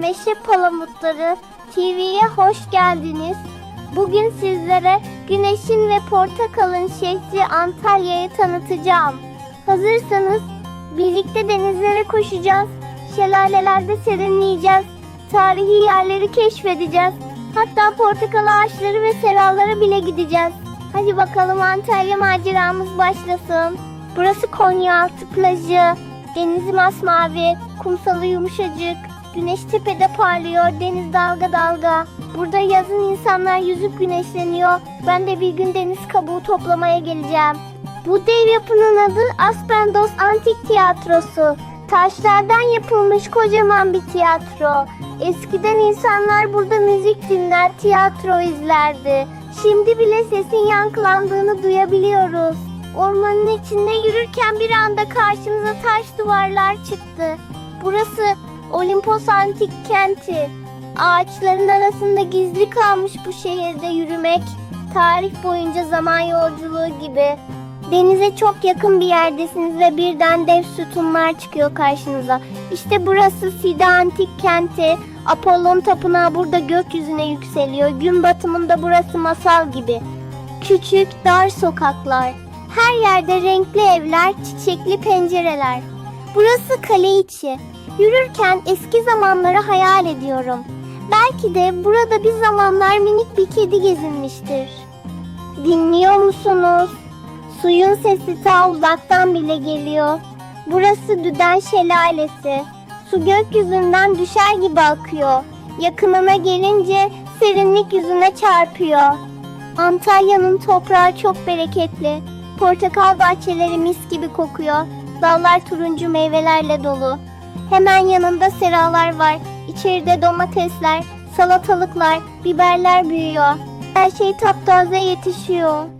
Meşe Palamutları TV'ye hoş geldiniz. Bugün sizlere Güneşin ve Portakal'ın şehri Antalya'yı tanıtacağım. Hazırsanız birlikte denizlere koşacağız. Şelalelerde serinleyeceğiz. Tarihi yerleri keşfedeceğiz. Hatta portakal ağaçları ve seralara bile gideceğiz. Hadi bakalım Antalya maceramız başlasın. Burası Konyaaltı plajı. Denizi masmavi, kumsalı yumuşacık. Güneş tepede parlıyor, deniz dalga dalga. Burada yazın insanlar yüzüp güneşleniyor. Ben de bir gün deniz kabuğu toplamaya geleceğim. Bu dev yapının adı Aspendos Antik Tiyatrosu. Taşlardan yapılmış kocaman bir tiyatro. Eskiden insanlar burada müzik dinler, tiyatro izlerdi. Şimdi bile sesin yankılandığını duyabiliyoruz. Ormanın içinde yürürken bir anda karşımıza taş duvarlar çıktı. Burası Olimpos Antik Kenti. Ağaçların arasında gizli kalmış bu şehirde yürümek, tarih boyunca zaman yolculuğu gibi. Denize çok yakın bir yerdesiniz ve birden dev sütunlar çıkıyor karşınıza. İşte burası Sida Antik Kenti. Apollon Tapınağı burada gökyüzüne yükseliyor. Gün batımında burası masal gibi. Küçük, dar sokaklar. Her yerde renkli evler, çiçekli pencereler. Burası kale içi. Yürürken eski zamanları hayal ediyorum. Belki de burada bir zamanlar minik bir kedi gezinmiştir. Dinliyor musunuz? Suyun sesi ta uzaktan bile geliyor. Burası Düden Şelalesi. Su gökyüzünden düşer gibi akıyor. Yakınına gelince serinlik yüzüne çarpıyor. Antalya'nın toprağı çok bereketli. Portakal bahçeleri mis gibi kokuyor. Dallar turuncu meyvelerle dolu. Hemen yanında seralar var. İçeride domatesler, salatalıklar, biberler büyüyor. Her şey taptaze yetişiyor.